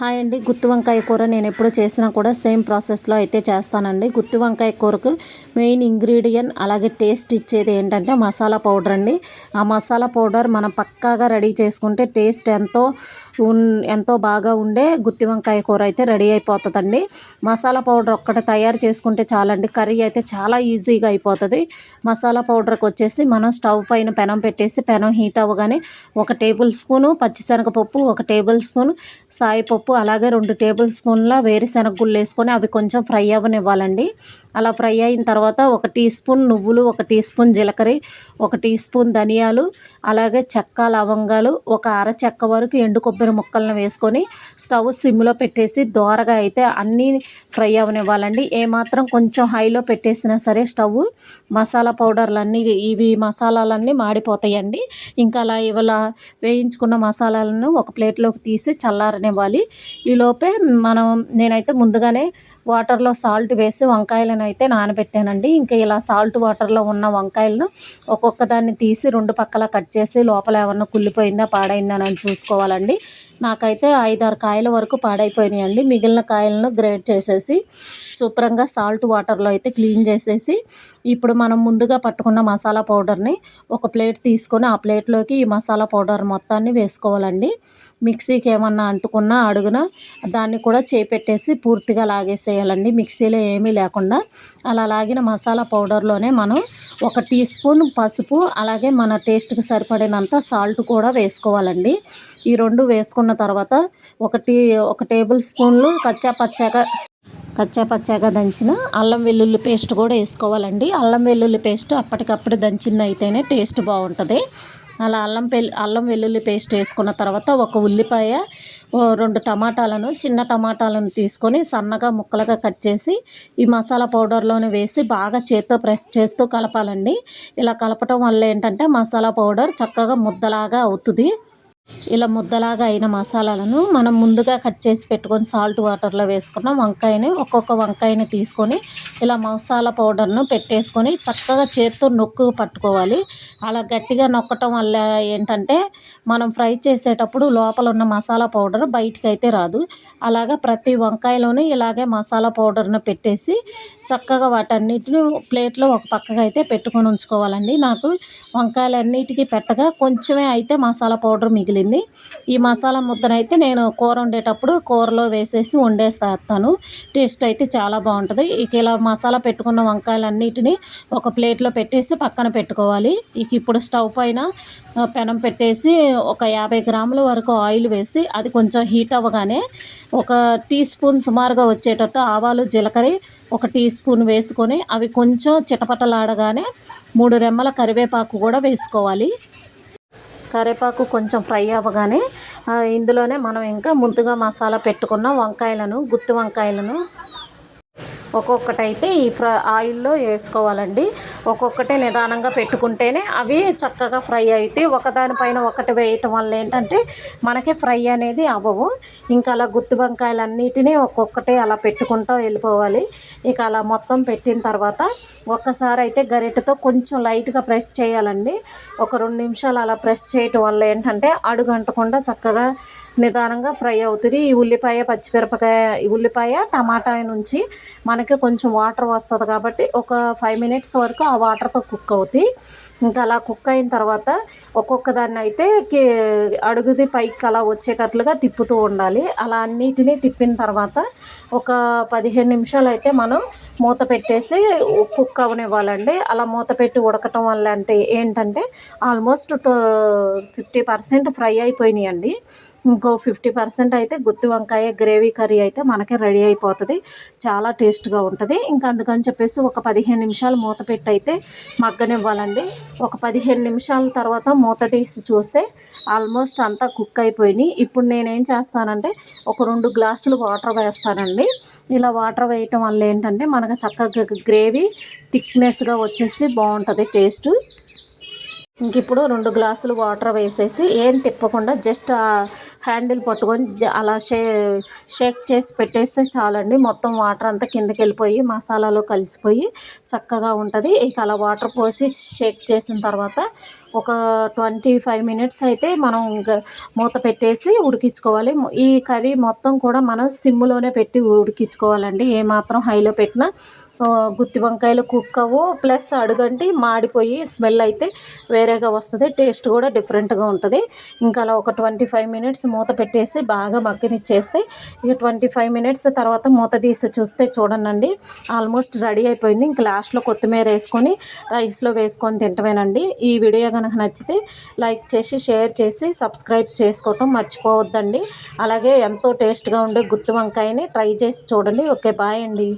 Hi అండి గుత్తి వంకాయ కూర నేను ఎప్పుడు చేసినా కూడా సేమ్ ప్రాసెస్లో అయితే చేస్తానండి. గుత్తి వంకాయ కూరకు మెయిన్ ఇంగ్రీడియంట్ అలాగే టేస్ట్ ఇచ్చేది ఏంటంటే మసాలా పౌడర్ అండి. ఆ మసాలా పౌడర్ మనం పక్కాగా రెడీ చేసుకుంటే టేస్ట్ ఎంతో ఎంతో బాగా ఉండే గుత్తి వంకాయ కూర అయితే రెడీ అయిపోతుందండి. మసాలా పౌడర్ ఒక్కటి తయారు చేసుకుంటే చాలండి. కర్రీ అయితే చాలా ఈజీగా అయిపోతుంది. మసాలా పౌడర్కి వచ్చేసి మనం స్టవ్ పైన పెనం పెట్టేసి పెనం హీట్ అవ్వగానే ఒక టేబుల్ స్పూను పచ్చిశనగపప్పు ఒక టేబుల్ స్పూన్ సాయిపప్పు అలాగే రెండు టేబుల్ స్పూన్ల వేరుశనగ గుళ్ళు వేసుకొని అవి కొంచెం ఫ్రై అవ్వనివ్వాలండి. అలా ఫ్రై అయిన తర్వాత ఒక టీ స్పూన్ నువ్వులు ఒక టీ స్పూన్ జీలకర్ర ఒక టీ స్పూన్ ధనియాలు అలాగే చెక్క లవంగాలు ఒక అర చెక్క వరకు ఎండు కొబ్బరి ముక్కలను వేసుకొని స్టవ్ సిమ్లో పెట్టేసి దోరగా అయితే అన్నీ ఫ్రై అవ్వనివ్వాలండి. ఏమాత్రం కొంచెం హైలో పెట్టేసినా సరే స్టవ్ మసాలా పౌడర్లు అన్నీ ఇవి మసాలాలన్నీ మాడిపోతాయండి. ఇంకా అలా ఇవాళ వేయించుకున్న మసాలాలను ఒక ప్లేట్లోకి తీసి చల్లారనివ్వాలి. ఈలోపే మనం నేనైతే ముందుగానే వాటర్లో సాల్ట్ వేసి వంకాయలను అయితే నానబెట్టానండి. ఇంకా ఇలా సాల్ట్ వాటర్లో ఉన్న వంకాయలను ఒక్కొక్క దాన్ని తీసి రెండు పక్కల కట్ చేసి లోపల ఏమన్నా కుళ్ళిపోయిందా పాడైందా అని చూసుకోవాలండి. నాకైతే ఐదారు కాయల వరకు పాడైపోయినాయండి. మిగిలిన కాయలను గ్రేడ్ చేసేసి శుభ్రంగా సాల్ట్ వాటర్లో అయితే క్లీన్ చేసేసి ఇప్పుడు మనం ముందుగా పట్టుకున్న మసాలా పౌడర్ని ఒక ప్లేట్ తీసుకొని ఆ ప్లేట్లోకి ఈ మసాలా పౌడర్ మొత్తాన్ని వేసుకోవాలండి. మిక్సీకి ఏమన్నా అంటుకున్నా పొడుగున దాన్ని కూడా చేపెట్టేసి పూర్తిగా లాగేసేయాలండి. మిక్సీలో ఏమీ లేకుండా అలా లాగిన మసాలా పౌడర్లోనే మనం ఒక టీ స్పూన్ పసుపు అలాగే మన టేస్ట్కి సరిపడినంత సాల్ట్ కూడా వేసుకోవాలండి. ఈ రెండు వేసుకున్న తర్వాత ఒకటి ఒక టేబుల్ స్పూన్లు కచ్చా పచ్చాగా కచ్చా పచ్చాగా దంచిన అల్లం వెల్లుల్లి పేస్ట్ కూడా వేసుకోవాలండి. అల్లం వెల్లుల్లి పేస్ట్ అప్పటికప్పుడు దంచిన అయితేనే టేస్ట్ బాగుంటుంది. అలా అల్లం పెల్ అల్లం వెల్లుల్లి పేస్ట్ వేసుకున్న తర్వాత ఒక ఉల్లిపాయ రెండు టమాటాలను చిన్న టమాటాలను తీసుకొని సన్నగా ముక్కలుగా కట్ చేసి ఈ మసాలా పౌడర్లోనే వేసి బాగా చేత్తో ప్రెస్ చేస్తూ కలపాలండి. ఇలా కలపటం వల్ల ఏంటంటే మసాలా పౌడర్ చక్కగా ముద్దలాగా అవుతుంది. ఇలా ముద్దలాగా అయిన మసాలాలను మనం ముందుగా కట్ చేసి పెట్టుకొని సాల్ట్ వాటర్లో వేసుకున్న వంకాయని ఒక్కొక్క వంకాయని తీసుకొని ఇలా మసాలా పౌడర్ను పెట్టేసుకొని చక్కగా చేత్తో నొక్కు పట్టుకోవాలి. అలా గట్టిగా నొక్కటం వల్ల ఏంటంటే మనం ఫ్రై చేసేటప్పుడు లోపల ఉన్న మసాలా పౌడర్ బయటికి అయితే రాదు. అలాగా ప్రతి వంకాయలోనూ ఇలాగే మసాలా పౌడర్ను పెట్టేసి చక్కగా వాటన్నిటిని ప్లేట్లో ఒక పక్కగా అయితే పెట్టుకొని ఉంచుకోవాలండి. నాకు వంకాయలన్నిటికీ పెట్టగా కొంచెమే అయితే మసాలా పౌడర్ మిగిలింది. ఈ మసాలా ముద్దనైతే నేను కూర వండేటప్పుడు కూరలో వేసేసి వండేస్తాను. టేస్ట్ అయితే చాలా బాగుంటుంది. ఇక ఇలా మసాలా పెట్టుకున్న వంకాయలన్నిటిని ఒక ప్లేట్లో పెట్టేసి పక్కన పెట్టుకోవాలి. ఇక ఇప్పుడు స్టవ్ పైన పెనం పెట్టేసి ఒక యాభై గ్రాముల వరకు ఆయిల్ వేసి అది కొంచెం హీట్ అవ్వగానే ఒక టీ స్పూన్ సుమారుగా వచ్చేటట్టు ఆవాలు జీలకర్ర ఒక టీ స్పూన్ వేసుకొని అవి కొంచెం చిటపటలాడగానే మూడు రెమ్మల కరివేపాకు కూడా వేసుకోవాలి. కరివేపాకు కొంచెం ఫ్రై అవ్వగానే ఇందులోనే మనం ఇంకా ముందుగా మసాలా పెట్టుకున్న వంకాయలను గుత్తి వంకాయలను ఒక్కొక్కటి అయితే ఈ ఫ్ర ఆయిల్లో వేసుకోవాలండి. ఒక్కొక్కటే నిదానంగా పెట్టుకుంటేనే అవి చక్కగా ఫ్రై అయితే ఒకదానిపైన ఒకటి వేయటం వల్ల ఏంటంటే మనకి ఫ్రై అనేది అవ్వవు. ఇంకా అలా గుత్తి వంకాయలన్నిటినీ ఒక్కొక్కటే అలా పెట్టుకుంటూ వెళ్ళిపోవాలి. ఇక అలా మొత్తం పెట్టిన తర్వాత ఒక్కసారి అయితే గరిటెతో కొంచెం లైట్గా ప్రెస్ చేయాలండి. ఒక రెండు నిమిషాలు అలా ప్రెస్ చేయటం వల్ల ఏంటంటే అడుగు అంటకుండా చక్కగా నిదానంగా ఫ్రై అవుతుంది. ఈ ఉల్లిపాయ పచ్చిమిరపకాయ ఉల్లిపాయ టమాటా నుంచి మన మనకి కొంచెం వాటర్ వస్తుంది కాబట్టి ఒక ఫైవ్ మినిట్స్ వరకు ఆ వాటర్తో కుక్ అవుతాయి ఇంకా అలా కుక్ అయిన తర్వాత ఒక్కొక్క దాన్ని అయితే అడుగుది పైకి అలా వచ్చేటట్లుగా తిప్పుతూ ఉండాలి. అలా అన్నిటినీ తిప్పిన తర్వాత ఒక పదిహేను నిమిషాలు అయితే మనం మూత పెట్టేసి కుక్ అవనివ్వాలండి. అలా మూత పెట్టి ఉడకటం వల్ల అంటే ఏంటంటే ఆల్మోస్ట్ ఫిఫ్టీ పర్సెంట్ ఫ్రై అయిపోయినాయండి. ఇంకో ఫిఫ్టీ పర్సెంట్ అయితే గుత్తి వంకాయ గ్రేవీ కర్రీ అయితే మనకి రెడీ అయిపోతుంది. చాలా టేస్ట్ టేస్ట్గా ఉంటుంది. ఇంకా అందుకని చెప్పేసి ఒక పదిహేను నిమిషాలు మూత పెట్టి అయితే మగ్గనివ్వాలండి. ఒక పదిహేను నిమిషాల తర్వాత మూత తీసి చూస్తే ఆల్మోస్ట్ అంతా కుక్ అయిపోయినాయి. ఇప్పుడు నేనేం చేస్తానంటే ఒక రెండు గ్లాసులు వాటర్ వేస్తానండి. ఇలా వాటర్ వేయటం వల్ల ఏంటంటే మనకు చక్కగా గ్రేవీ థిక్నెస్గా వచ్చేసి బాగుంటుంది టేస్ట్. ఇంక ఇప్పుడు రెండు గ్లాసులు వాటర్ వేసేసి ఏం తిప్పకుండా జస్ట్ ఆ హ్యాండిల్ పట్టుకొని అలా షే షేక్ చేసి పెట్టేస్తే చాలండి. మొత్తం వాటర్ అంతా కిందకి వెళ్ళిపోయి మసాలాలో కలిసిపోయి చక్కగా ఉంటుంది. ఇక అలా వాటర్ పోసి షేక్ చేసిన తర్వాత ఒక ట్వంటీ ఫైవ్ మినిట్స్ అయితే మనం ఇంకా మూత పెట్టేసి ఉడికించుకోవాలి. ఈ కర్రీ మొత్తం కూడా మనం సిమ్లోనే పెట్టి ఉడికించుకోవాలండి. ఏమాత్రం హైలో పెట్టినా గుత్తి వంకాయలు కుక్కవు ప్లస్ అడుగంటి మాడిపోయి స్మెల్ అయితే వేరేగా వస్తుంది టేస్ట్ కూడా డిఫరెంట్గా ఉంటుంది. ఇంకా అలా ఒక ట్వంటీ ఫైవ్ మినిట్స్ మూత పెట్టేసి బాగా మగ్గనిచ్చేస్తే ఇక ట్వంటీ ఫైవ్ మినిట్స్ తర్వాత మూత తీసి చూస్తే చూడండి ఆల్మోస్ట్ రెడీ అయిపోయింది. ఇంకా లాస్ట్లో కొత్తిమీర వేసుకొని రైస్లో వేసుకొని తింటమేనండి ఈ వీడియో కనుక నచ్చితే లైక్ చేసి షేర్ చేసి సబ్స్క్రైబ్ చేసుకోవటం మర్చిపోవద్దండి. అలాగే ఎంతో టేస్ట్గా ఉండే గుత్తి వంకాయని ట్రై చేసి చూడండి. ఓకే బాయ్ అండి.